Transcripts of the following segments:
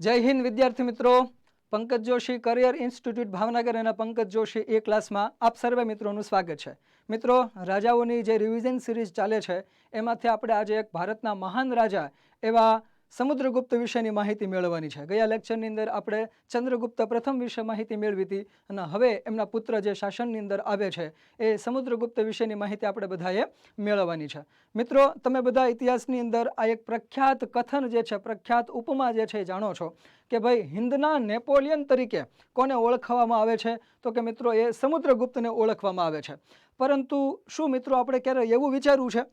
જય હિન્દ, વિદ્યાર્થી મિત્રો. પંકજ જોશી કરિયર ઇન્સ્ટિટ્યૂટ ભાવનગર અને પંકજ જોશી એ ક્લાસમાં આપ સર્વે મિત્રોનું સ્વાગત છે. મિત્રો, રાજાઓની જે રિવિઝન સિરીઝ ચાલે છે, એમાંથી આપણે આજે એક ભારતના મહાન રાજા એવા સમુદ્રગુપ્ત વિશેની માહિતી મેળવવાની છે. ગયા લેક્ચરની અંદર આપણે ચંદ્રગુપ્ત પ્રથમ વિશે માહિતી મેળવી હતી અને હવે એમના પુત્ર જે શાસનની અંદર આવે છે એ સમુદ્રગુપ્ત વિશેની માહિતી આપણે બધાએ મેળવવાની છે. મિત્રો, તમે બધા ઇતિહાસની અંદર આ એક પ્રખ્યાત કથન જે છે, પ્રખ્યાત ઉપમા જે છે જાણો છો કે ભાઈ હિન્દના નેપોલિયન તરીકે કોને ઓળખવામાં આવે છે? તો કે મિત્રો એ સમુદ્રગુપ્તને ઓળખવામાં આવે છે. પરંતુ શું મિત્રો આપણે ક્યારે એવું વિચારવું છે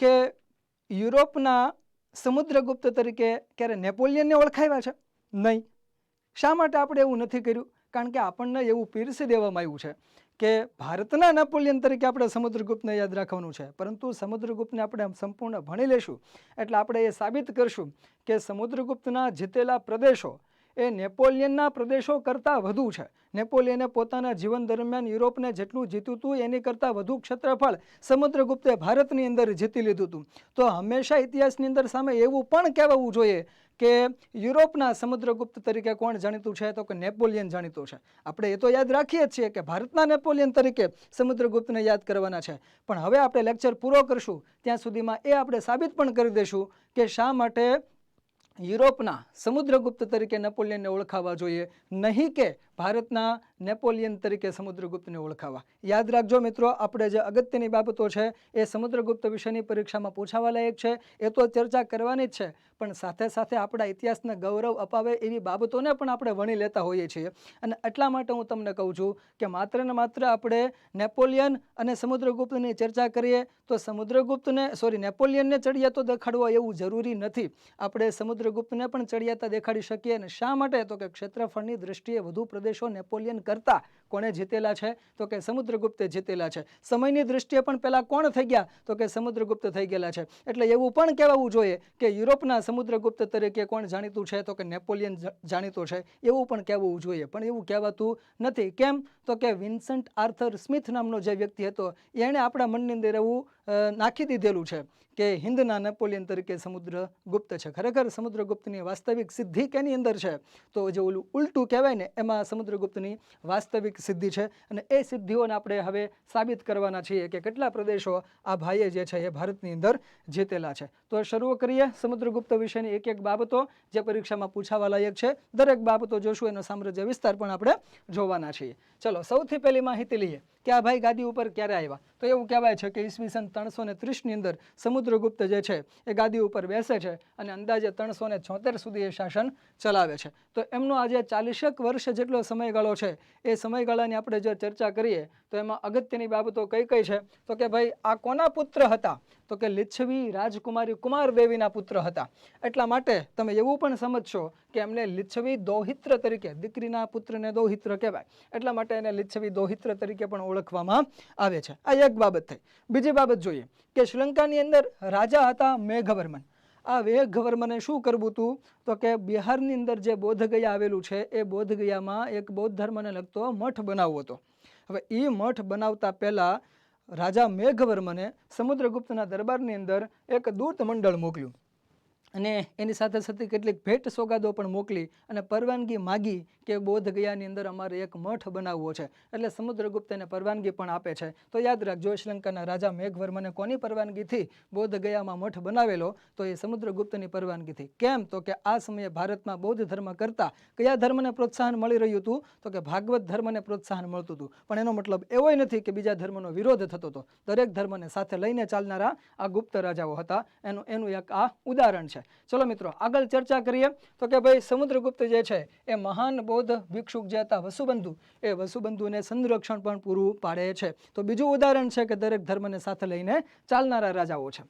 કે યુરોપના સમુદ્રગુપ્ત તરીકે ક્યારે નેપોલિયનને ઓળખાવ્યા છે? નહીં. શા માટે આપણે એવું નથી કર્યું? કારણ કે આપણને એવું પીરસી દેવામાં આવ્યું છે કે ભારતના નેપોલિયન તરીકે આપણે સમુદ્રગુપ્તને યાદ રાખવાનું છે. પરંતુ સમુદ્રગુપ્તને આપણે સંપૂર્ણ ભણી લેશું. એટલે આપણે એ સાબિત કરશું કે સમુદ્રગુપ્તના જીતેલા પ્રદેશો એ નેપોલિયનના પ્રદેશો કરતાં વધુ છે. નેપોલિયને પોતાના જીવન દરમિયાન યુરોપને જેટલું જીત્યું હતું એની કરતાં વધુ ક્ષેત્રફળ સમુદ્રગુપ્તે ભારતની અંદર જીતી લીધું હતું તો હંમેશા ઇતિહાસની અંદર સામે એવું પણ કહેવાવું જોઈએ કે યુરોપના સમુદ્રગુપ્ત તરીકે કોણ જાણીતું છે તો કે નેપોલિયન જાણીતું છે. આપણે એ તો યાદ રાખીએ જ છીએ કે ભારતના નેપોલિયન તરીકે સમુદ્રગુપ્તને યાદ કરવાના છે. પણ હવે આપણે લેક્ચર પૂરો કરશું. ત્યાં સુધીમાં એ આપણે સાબિત પણ કરી દઈશું કે શા માટે યુરોપના સમુદ્રગુપ્ત તરીકે નેપોલિયનને ઓળખાવા જોઈએ. નહીં કે ભારતના નેપોલિયન તરીકે સમુદ્રગુપ્તને ઓળખાવા. યાદ રાખજો મિત્રો, આપણે જે અગત્યની બાબતો છે, એ સમુદ્રગુપ્ત વિષયની પરીક્ષામાં પૂછાવા લાયક છે. એ તો ચર્ચા કરવાની જ છે, પણ સાથે સાથે આપણા ઇતિહાસને ગૌરવ અપાવે એવી બાબતોને પણ આપણે વણી લેતા હોઈએ છીએ. અને એટલા માટે હું તમને કહું છું કે માત્ર ને માત્ર આપણે નેપોલિયન અને સમુદ્રગુપ્તની ચર્ચા કરીએ, તો સમુદ્રગુપ્તને સોરી નેપોલિયનને ચડિયાતો દેખાડવો એવું જરૂરી નથી. આપણે સમુદ્રગુપ્તને પણ ચડિયાતા દેખાડી શકીએ અને શા માટે? તો કે ક્ષેત્રફળની દ્રષ્ટિએ વધુ પ્રદેશો નેપોલિયન કરતા કોણે જીતેલા છે? તો કે સમુદ્રગુપ્તે જીતેલા છે. સમયની દ્રષ્ટિએ પણ પહેલાં કોણ થઈ ગયા? તો કે સમુદ્રગુપ્ત થઈ ગયેલા છે. એટલે એવું પણ કહેવાવું જોઈએ કે યુરોપના સમુદ્રગુપ્ત તરીકે કોણ જાણીતું છે? તો કે નેપોલિયન જાણીતો છે. એવું પણ કહેવું જોઈએ. પણ એવું કહેવાતું નથી. કેમ? તો કે વિન્સન્ટ આર્થર સ્મિથ નામનો જે વ્યક્તિ હતો, એણે આપણા મનની અંદર એવું નાખી દીધેલું છે કે હિન્દના નેપોલિયન તરીકે સમુદ્રગુપ્ત છે. ખરેખર સમુદ્રગુપ્તની વાસ્તવિક સિદ્ધિ કેની અંદર છે? તો જે ઓલું ઉલટું કહેવાય ને, એમાં સમુદ્રગુપ્તની વાસ્તવિક સિદ્ધિ છે અને એ સિદ્ધિઓને આપણે હવે સાબિત કરવાના છીએ કે કેટલા પ્રદેશો આ ભાઈએ જે છે એ ભારતની અંદર જીતેલા છે. તો શરૂ કરીએ સમુદ્રગુપ્ત વિશેની એક એક બાબતો જે પરીક્ષામાં પૂછાવા લાયક છે. દરેક બાબતો જોશું એનો સામ્રાજ્ય વિસ્તાર પણ આપણે જોવાના છીએ. ચલો, સૌથી પહેલી માહિતી લઈએ. કે આ ભાઈ ગાદી ઉપર ક્યારે આવ્યા? તો એવું કહેવાય છે કે ઈસવીસન ત્રણસો ને ત્રીસની અંદર સમુદ્રગુપ્ત જે છે, એ ગાદી ઉપર બેસે છે અને અંદાજે ત્રણસો ને છોતેર સુધી એ શાસન ચલાવે છે. તો એમનો આજે ચાલીસેક વર્ષ જેટલો સમયગાળો છે, એ સમયગાળાની આપણે જો ચર્ચા કરીએ, તો એમાં અગત્યની બાબતો કઈ કઈ છે? તો કે ભાઈ, આ કોના પુત્ર હતા? તો કે લિચ્છવી રાજકુમારી કુમાર દેવીના પુત્ર હતા. એટલા માટે તમે એવું પણ સમજશો કે એમને લિચ્છવી દોહિત્ર તરીકે, દીકરીના પુત્રને દોહિત્ર કહેવાય. એટલા માટે એને લિચ્છવી દોહિત્ર તરીકે પણ ઓળખવામાં આવે છે. આ એક બાબત થઈ. બીજી બાબત જોઈએ કે શ્રીલંકાની અંદર રાજા હતા મેઘવર્મન. આ મેઘવર્મને શું કરવું હતું તો કે બિહારની અંદર જે બોધગયા આવેલું છે, એ બોધગયામાં એક બૌદ્ધ ધર્મને લગતો મઠ બનાવવો હતો. હવે એ મઠ બનાવતા પહેલાં રાજા મેઘવર્મને સમુદ્રગુપ્તના દરબારની અંદર એક દૂત મંડળ મોકલ્યું. અને એની સાથે સાથે કેટલીક ભેટ સોગાદો પણ મોકલી અને પરવાનગી માગી કે બોધ ગયાની અંદર અમારે એક મઠ બનાવવો છે. એટલે સમુદ્રગુપ્ત એને પરવાનગી પણ આપે છે. તો યાદ રાખજો, શ્રીલંકાના રાજા મેઘવર્મને કોની પરવાનગીથી બોધ ગયામાં મઠ બનાવેલો? તો એ સમુદ્રગુપ્તની પરવાનગીથી. કેમ? તો કે આ સમયે ભારતમાં બૌદ્ધ ધર્મ કરતાં કયા ધર્મને પ્રોત્સાહન મળી રહ્યું હતું? તો કે ભાગવત ધર્મને પ્રોત્સાહન મળતું હતું. પણ એનો મતલબ એવો નથી કે બીજા ધર્મનો વિરોધ થતો હતો. દરેક ધર્મને સાથે લઈને ચાલનારા આ ગુપ્ત રાજાઓ હતા. એનું એનું એક આ ઉદાહરણ છે. ચલો મિત્રો, આગળ ચર્ચા કરીએ. તો કે ભાઈ, સમુદ્રગુપ્ત જે છે, એ મહાન બૌદ્ધ ભિક્ષુક જે હતા, વસુબંધુ, એ વસુબંધુને સંરક્ષણ પણ પૂરું પાડે છે. તો બીજું ઉદાહરણ છે કે દરેક ધર્મને સાથે લઈને ચાલનારા રાજાઓ છે.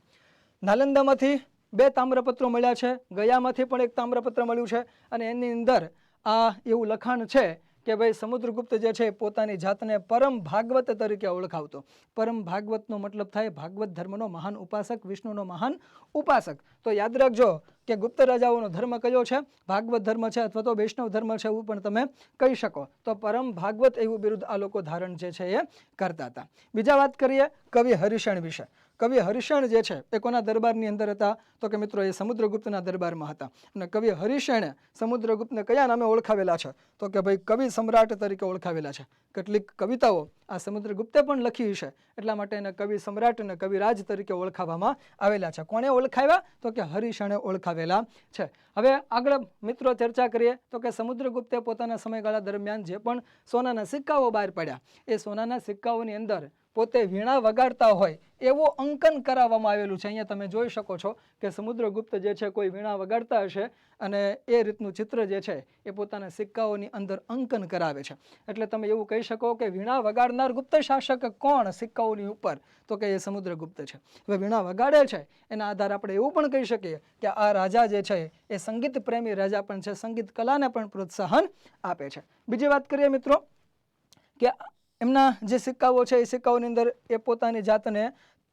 નાલંદામાંથી બે તામ્રપત્રો મળ્યા છે. ગયામાંથી પણ એક તામ્રપત્ર મળ્યું છે. અને એની અંદર આ એવું લખાણ છે કે ભાઈ સમુદ્રગુપ્ત જે છે પોતાની જાતને પરમ ભાગવત તરીકે ઓળખાવતો. પરમ ભાગવતનો મતલબ થાય ભાગવત ધર્મનો મહાન ઉપાસક, વિષ્ણુનો મહાન ઉપાસક. તો યાદ રાખજો કે ગુપ્ત રાજાઓનો ધર્મ કયો છે? ભાગવત ધર્મ છે અથવા તો વૈષ્ણવ ધર્મ છે એવું પણ તમે કહી શકો. તો પરમ ભાગવત એવું બિરુદ આ લોકો ધારણ જે છે એ કરતા હતા. બીજા વાત કરીએ કવિ હરિષણ વિશે. કવિ હરિશણ જે છે, એ કોના દરબારની અંદર હતા? તો કે મિત્રો, એ સમુદ્રગુપ્તના દરબારમાં હતા. અને કવિ હરિશણે સમુદ્રગુપ્તને કયા નામે ઓળખાવેલા છે? તો કે ભાઈ કવિ સમ્રાટ તરીકે ઓળખાવેલા છે. કેટલીક કવિતાઓ આ સમુદ્રગુપ્તે પણ લખી છે. એટલા માટે એને કવિ સમ્રાટ અને કવિરાજ તરીકે ઓળખાવવામાં આવેલા છે. કોણે ઓળખાવ્યા? તો કે હરિશણે ઓળખાવેલા છે. હવે આગળ મિત્રો ચર્ચા કરીએ. તો કે સમુદ્રગુપ્તે પોતાના સમયગાળા દરમિયાન જે પણ સોનાના સિક્કાઓ બહાર પડ્યા, એ સોનાના સિક્કાઓની અંદર પોતે વીણા વગાડતા હોય, એવું અંકન કરાવવામાં આવેલું છે. અહીંયા તમે જોઈ શકો છો કે સમુદ્રગુપ્ત જે છે કોઈ વીણા વગાડતા હશે અને એ રીતનું ચિત્ર જે છે એ પોતાના સિક્કાઓની અંદર અંકન કરાવે છે. એટલે તમે એવું કહી શકો કે વીણા વગાડનાર ગુપ્ત શાસક કોણ સિક્કાઓની ઉપર? તો કે એ સમુદ્રગુપ્ત છે. હવે વીણા વગાડે છે, એના આધારે આપણે એવું પણ કહી શકીએ કે આ રાજા જે છે એ સંગીત પ્રેમી રાજા પણ છે, સંગીત કલાને પણ પ્રોત્સાહન આપે છે. બીજી વાત કરીએ મિત્રો, કે એમના જે સિક્કાઓ છે એ સિક્કાઓની અંદર એ પોતાની જાતને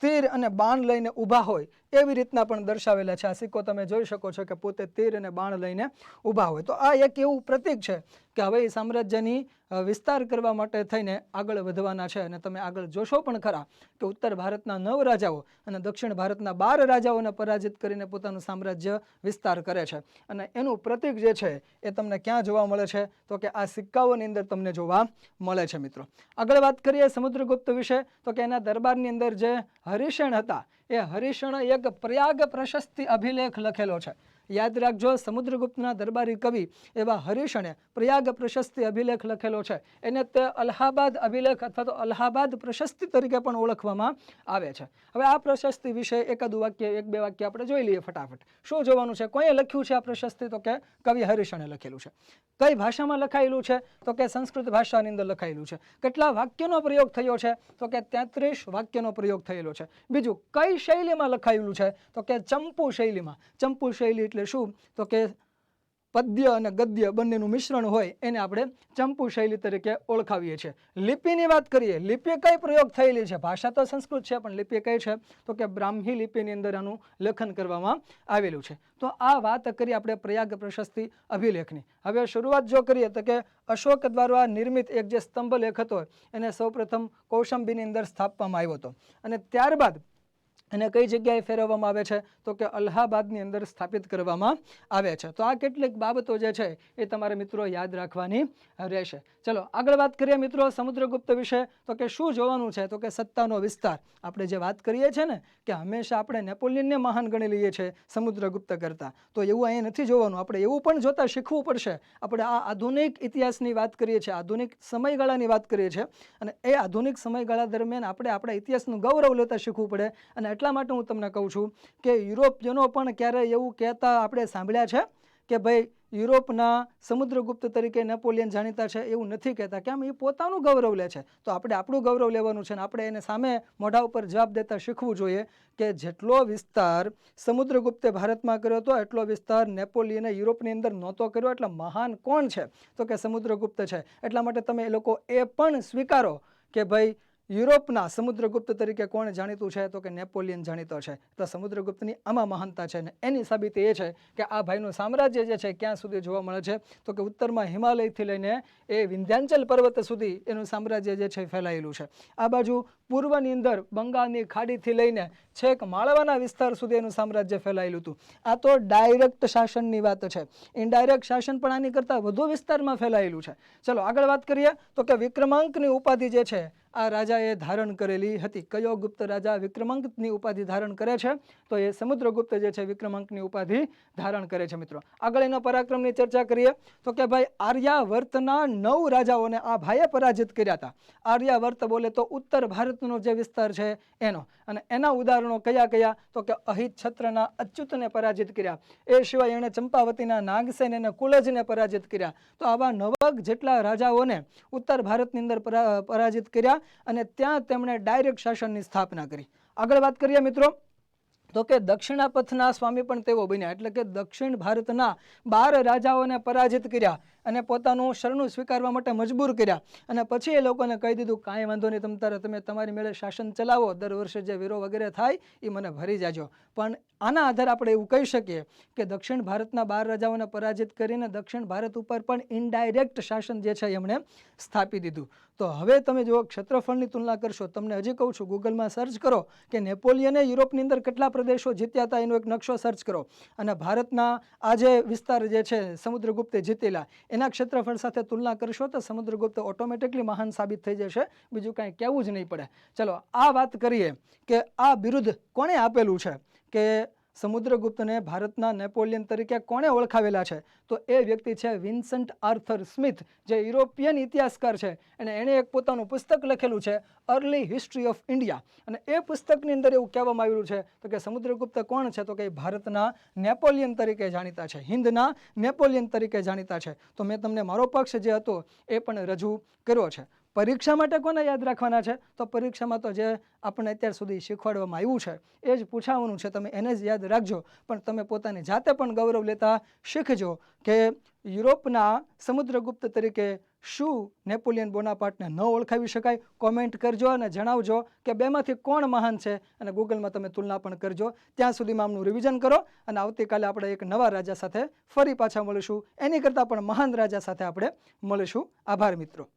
તીર અને બાણ લઈને ઊભા હોય એવી રીતના પણ દર્શાવેલા છે. આ સિક્કો તમે જોઈ શકો છો કે પોતે તીર અને બાણ લઈને ઊભા હોય. તો આ એક એવું પ્રતીક છે કે હવે એ સામ્રાજ્યની વિસ્તાર કરવા માટે થઈને આગળ વધવાના છે અને તમે આગળ જોશો પણ ખરા કે ઉત્તર ભારતના નવ રાજાઓ અને દક્ષિણ ભારતના બાર રાજાઓને પરાજિત કરીને પોતાનું સામ્રાજ્ય વિસ્તાર કરે છે. અને એનું પ્રતીક જે છે એ તમને ક્યાં જોવા મળે છે? તો કે આ સિક્કાઓની અંદર તમને જોવા મળે છે મિત્રો. આગળ વાત કરીએ સમુદ્રગુપ્ત વિશે. તો કે એના દરબારની અંદર જે હરિશણ હતા એ હરિશણ એક પ્રયાગ પ્રશસ્તિ અભિલેખ લખેલો છે. યાદ રાખજો, સમુદ્રગુપ્તના દરબારી કવિ એવા હરીશણે પ્રયાગ પ્રશસ્તિ અભિલેખ લખેલો છે. એને તે અલ્હાબાદ અભિલેખ અથવા તો અલ્હાબાદ પ્રશસ્તિ તરીકે પણ ઓળખવામાં આવે છે. હવે આ પ્રશસ્તિ વિશે એકાદું વાક્ય, એક બે વાક્ય આપણે જોઈ લઈએ ફટાફટ. શું જોવાનું છે? કોઈએ લખ્યું છે આ પ્રશસ્તિ? તો કે કવિ હરીશણે લખેલું છે. કઈ ભાષામાં લખાયેલું છે? તો કે સંસ્કૃત ભાષાની અંદર લખાયેલું છે. કેટલા વાક્યનો પ્રયોગ થયો છે? તો કે તેત્રીસ વાક્યનો પ્રયોગ થયેલો છે. બીજું, કઈ શૈલીમાં લખાયેલું છે? તો કે ચંપુ શૈલીમાં. ચંપુ શૈલી એટલે શું? તો કે પદ્ય અને ગદ્ય બંનેનું મિશ્રણ હોય એને આપણે ચંપુ શૈલી તરીકે ઓળખાવીએ છીએ. લિપિની વાત કરીએ લિપિ કઈ પ્રયોગ થયેલી છે? ભાષા તો સંસ્કૃત છે, પણ લિપિ કઈ છે? તો કે બ્રાહ્મી લિપિની અંદર આનું લેખન કરવામાં આવેલું છે. તો આ વાત કરી આપણે પ્રયાગ પ્રશસ્તિ અભિલેખની. હવે શરૂઆત જો કરીએ તો કે અશોક દ્વારા નિર્મિત એક જે સ્તંભ લેખ હતો, એને સૌપ્રથમ કૌશંબીની અંદર સ્થાપવામાં આવ્યો હતો. અને ત્યારબાદ એને કઈ જગ્યાએ ફેરવવામાં આવે છે? તો કે અલ્હાબાદની અંદર સ્થાપિત કરવામાં આવે છે. તો આ કેટલીક બાબતો જે છે એ તમારે મિત્રો યાદ રાખવાની રહેશે. ચલો, આગળ વાત કરીએ મિત્રો સમુદ્રગુપ્ત વિશે. તો કે શું જોવાનું છે? તો કે સત્તાનો વિસ્તાર. આપણે જે વાત કરીએ છીએ ને, કે હંમેશા આપણે નેપોલિયનને મહાન ગણી લઈએ છીએ સમુદ્રગુપ્ત કરતાં. તો એવું અહીંયા નથી જોવાનું. આપણે એવું પણ જોતા શીખવું પડશે. આપણે આ આધુનિક ઇતિહાસની વાત કરીએ છીએ, આધુનિક સમયગાળાની વાત કરીએ છીએ. અને એ આધુનિક સમયગાળા દરમિયાન આપણે આપણા ઇતિહાસનું ગૌરવ લેતા શીખવું પડે. અને એટલા માટે હું તમને કહું છું કે યુરોપિયનો પણ ક્યારેય એવું કહેતા આપણે સાંભળ્યા છે કે ભાઈ યુરોપના સમુદ્રગુપ્ત તરીકે નેપોલિયન જાણીતા છે એવું નથી કહેતા. કેમ? એ પોતાનું ગૌરવ લે છે. તો આપણે આપણું ગૌરવ લેવાનું છે ને આપણે એને સામે મોઢા ઉપર જવાબ દેતા શીખવું જોઈએ કે જેટલો વિસ્તાર સમુદ્રગુપ્તે ભારતમાં કર્યો હતો, એટલો વિસ્તાર નેપોલિયને યુરોપની અંદર નહોતો કર્યો. એટલે મહાન કોણ છે? તો કે સમુદ્રગુપ્ત છે. એટલા માટે તમે એ લોકો એ પણ સ્વીકારો કે ભાઈ યુરોપના સમુદ્રગુપ્ત તરીકે કોણ જાણીતું છે? તો કે નેપોલિયન જાણીતો છે. તો સમુદ્રગુપ્તની આમાં મહાનતા છે ને એની સાબિતી એ છે કે આ ભાઈનું સામ્રાજ્ય જે છે ક્યાં સુધી જોવા મળે છે? તો કે ઉત્તરમાં હિમાલયથી લઈને એ વિંધ્યાંચલ પર્વત સુધી એનું સામ્રાજ્ય જે છે ફેલાયેલું છે. આ બાજુ પૂર્વની અંદર બંગાળની ખાડીથી લઈને છેક માળવાના વિસ્તાર સુધી એનું સામ્રાજ્ય ફેલાયેલું હતું. આ તો ડાયરેક્ટ શાસનની વાત છે. ઇનડાયરેક્ટ શાસન પણ આની કરતાં વધુ વિસ્તારમાં ફેલાયેલું છે. ચલો આગળ વાત કરીએ. તો કે વિક્રમાંકની ઉપાધિ જે છે આ રાજાએ ધારણ કરેલી હતી. કયો ગુપ્ત રાજા વિક્રમાંકની ઉપાધિ ધારણ કરે છે? તો એ સમુદ્રગુપ્ત જે છે, વિક્રમાંકની ઉપાધિ ધારણ કરે છે મિત્રો. આગળ એના પરાક્રમની ચર્ચા કરીએ. તો કે ભાઈ, આર્યાવર્તના નવ રાજાઓને આ ભાઈએ પરાજિત કર્યા હતા. આર્યાવર્ત બોલે તો ઉત્તર ભારતનો જે વિસ્તાર છે એનો. અને એના ઉદાહરણો કયા કયા? તો કે અહિત છત્રના અચ્યુતને પરાજિત કર્યા. એ સિવાય એણે ચંપાવતીના નાગસેન અને કુલજને પરાજિત કર્યા. તો આવા નવક જેટલા રાજાઓને ઉત્તર ભારતની અંદર પરાજિત કર્યા. અને ત્યાં તેમણે ડાયરેક્ટ શાસનની સ્થાપના કરી. આગળ વાત કરીએ મિત્રો, તો કે દક્ષિણાપથના સ્વામી પણ તેઓ બન્યા, એટલે કે દક્ષિણ ભારતના બાર રાજાઓને પરાજિત કર્યા. અને પોતાનું શરણું સ્વીકારવા માટે મજબૂર કર્યા. અને પછી એ લોકોને કહી દીધું, કાંઈ વાંધો નહીં, તમ તારે, તમે તમારી મેળે શાસન ચલાવો, દર વર્ષે જે વેરો વગેરે થાય એ મને ભરી જાજો. પણ આના આધારે આપણે એવું કહી શકીએ કે દક્ષિણ ભારતના બાર રાજાઓને પરાજિત કરીને દક્ષિણ ભારત ઉપર પણ ઇનડાયરેક્ટ શાસન જે છે, એમણે સ્થાપી દીધું. તો હવે તમે જો ક્ષેત્રફળની તુલના કરશો, તમને હજી કહું છું, ગૂગલમાં સર્ચ કરો કે નેપોલિયને યુરોપની અંદર કેટલા પ્રદેશો જીત્યા હતા, એનો એક નકશો સર્ચ કરો. અને ભારતના આ જે વિસ્તાર જે છે, સમુદ્રગુપ્તે જીતેલા એના ક્ષેત્રફળ સાથે તુલના કરશો તો સમુદ્રગુપ્ત ઓટોમેટિકલી મહાન સાબિત થઈ જશે. બીજું કાંઈ કહેવું જ નહીં પડે. ચલો, આ વાત કરીએ કે આ બિરુદ કોણે આપેલું છે? કે સમુદ્રગુપ્તને ભારતના નેપોલિયન તરીકે કોણે ઓળખાવેલા છે? તો એ વ્યક્તિ છે વિન્સન્ટ આર્થર સ્મિથ, જે યુરોપિયન ઇતિહાસકાર છે. અને એણે એક પોતાનું પુસ્તક લખેલું છે, અર્લી હિસ્ટ્રી ઓફ ઇન્ડિયા. અને એ પુસ્તકની અંદર એવું કહેવામાં આવ્યું છે, તો કે સમુદ્રગુપ્ત કોણ છે? તો કે ભારતના નેપોલિયન તરીકે જાણીતા છે હિન્દના નેપોલિયન તરીકે જાણીતા છે. તો મેં તમને મારો પક્ષ જે હતો, એ પણ રજૂ કર્યો છે. પરીક્ષા માટે કોને યાદ રાખવાના છે? તો પરીક્ષામાં તો જે આપણને અત્યાર સુધી શીખવાડવામાં આવ્યું છે, એ જ પૂછાવાનું છે. તમે એને જ યાદ રાખજો. પણ તમે પોતાની જાતે પણ ગૌરવ લેતા શીખજો કે યુરોપના સમુદ્રગુપ્ત તરીકે શું નેપોલિયન બોનાપાર્ટને ન ઓળખાવી શકાય? કોમેન્ટ કરજો અને જણાવજો કે બેમાંથી કોણ મહાન છે અને ગૂગલમાં તમે તુલના પણ કરજો. ત્યાં સુધીમાં આમનું રિવિઝન કરો અને આવતીકાલે આપણે એક નવા રાજા સાથે ફરી પાછા મળીશું. એની કરતાં પણ મહાન રાજા સાથે આપણે મળીશું. આભાર મિત્રો.